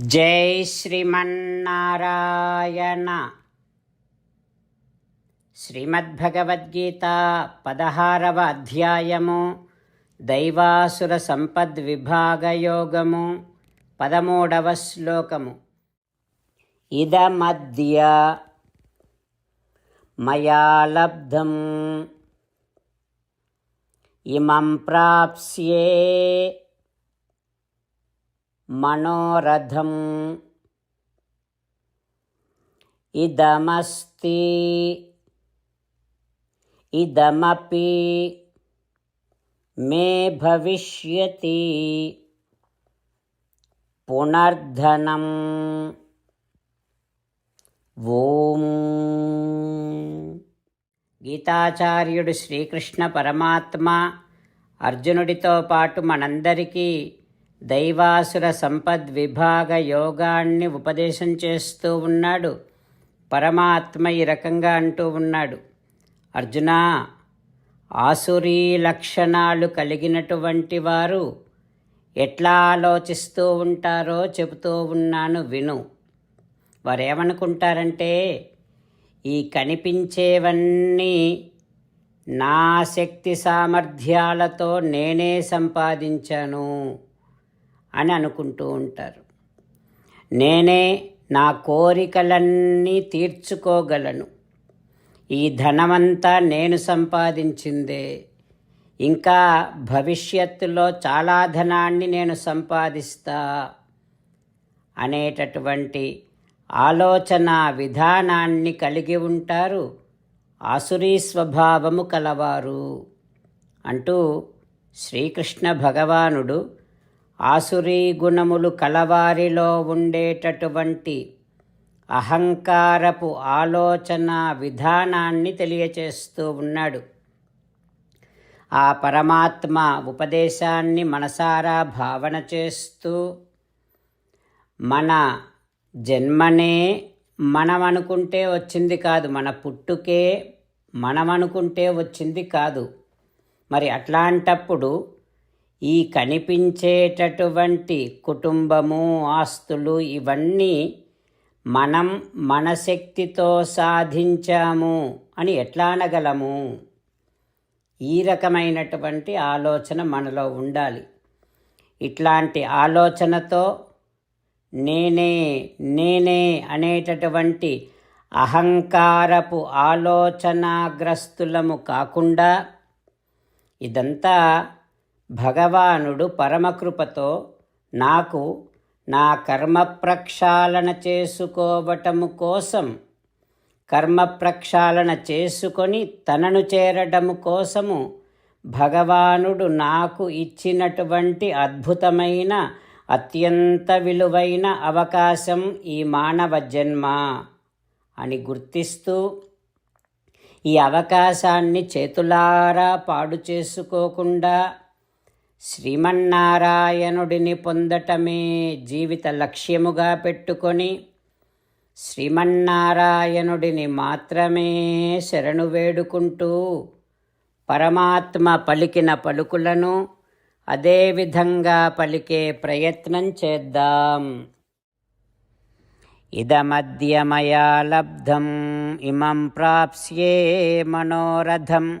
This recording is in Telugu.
జై శ్రీమన్నారాయణ. శ్రీమద్భగవద్గీత పదహారవ అధ్యాయము దైవాసుర సంపద్ విభాగయోగము పదమూడవ శ్లోకము. ఇదమద్య మయా లబ్ధం. ఇమం ప్రాప్స్యే మనోరథం. ఇదమస్తి ఇదమపి మే భవిష్యతి పునర్ధనం. ఓం. గీతాచార్యుడు శ్రీకృష్ణ పరమాత్మ అర్జునుడితో పాటు మనందరికీ దైవాసుర సంపద్విభాగ యోగాన్ని ఉపదేశం చేస్తూ ఉన్నాడు. పరమాత్మ ఈ రకంగా అంటూ ఉన్నాడు. అర్జున ఆసురీ లక్షణాలు కలిగినటువంటి వారు ఎట్లా ఆలోచిస్తూ ఉంటారో చెబుతూ ఉన్నాను విను. వారు ఏమనుకుంటారంటే ఈ కనిపించేవన్నీ నా శక్తి సామర్థ్యాలతో నేనే సంపాదించాను. అని అనుకుంటూ ఉంటారు. నేనే నా కోరికలన్నీ తీర్చుకోగలను. ఈ ధనమంతా నేను సంపాదించిందే. ఇంకా భవిష్యత్తులో చాలా ధనాన్ని నేను సంపాదిస్తా అనేటటువంటి ఆలోచన విధానాన్ని కలిగి ఉంటారు. ఆసురీ స్వభావము కలవారు. అంటూ శ్రీకృష్ణ భగవానుడు ఆసురీ గుణములు కలవారిలో ఉండేటటువంటి అహంకారపు ఆలోచన విధానాన్ని తెలియచేస్తూ ఉన్నాడు. ఆ పరమాత్మ ఉపదేశాన్ని మనసారా భావన చేస్తూ మన జన్మనే మనం అనుకుంటే వచ్చింది కాదు మన పుట్టుకే మనం అనుకుంటే వచ్చింది కాదు. మరి అట్లాంటప్పుడు ఈ కనిపించేటటువంటి కుటుంబము ఆస్తులు ఇవన్నీ మనం మన శక్తితో సాధించాము అని ఎట్లా అనగలము? ఈ రకమైనటువంటి ఆలోచన మనలో ఉండాలి. ఇట్లాంటి ఆలోచనతో నేనే నేనే అనేటటువంటి అహంకారపు ఆలోచనాగ్రస్తులము కాకుండా ఇదంతా భగవానుడు పరమకృపతో నాకు నా కర్మ ప్రక్షాళన చేసుకోవటము కోసం కర్మ ప్రక్షాళన చేసుకొని తనను చేరడము కోసము భగవానుడు నాకు ఇచ్చినటువంటి అద్భుతమైన అత్యంత విలువైన అవకాశం ఈ మానవ జన్మ అని గుర్తిస్తూ ఈ అవకాశాన్ని చేతులారా పాడు చేసుకోకుండా శ్రీమన్నారాయణుడిని పొందటమే జీవిత లక్ష్యముగా పెట్టుకొని శ్రీమన్నారాయణుడిని మాత్రమే శరణు వేడుకుంటూ పరమాత్మ పలికిన పలుకులను అదేవిధంగా పలికే ప్రయత్నం చేద్దాం. ఇదమద్య మయా లబ్ధం ఇమం ప్రాప్స్యే మనోరథం.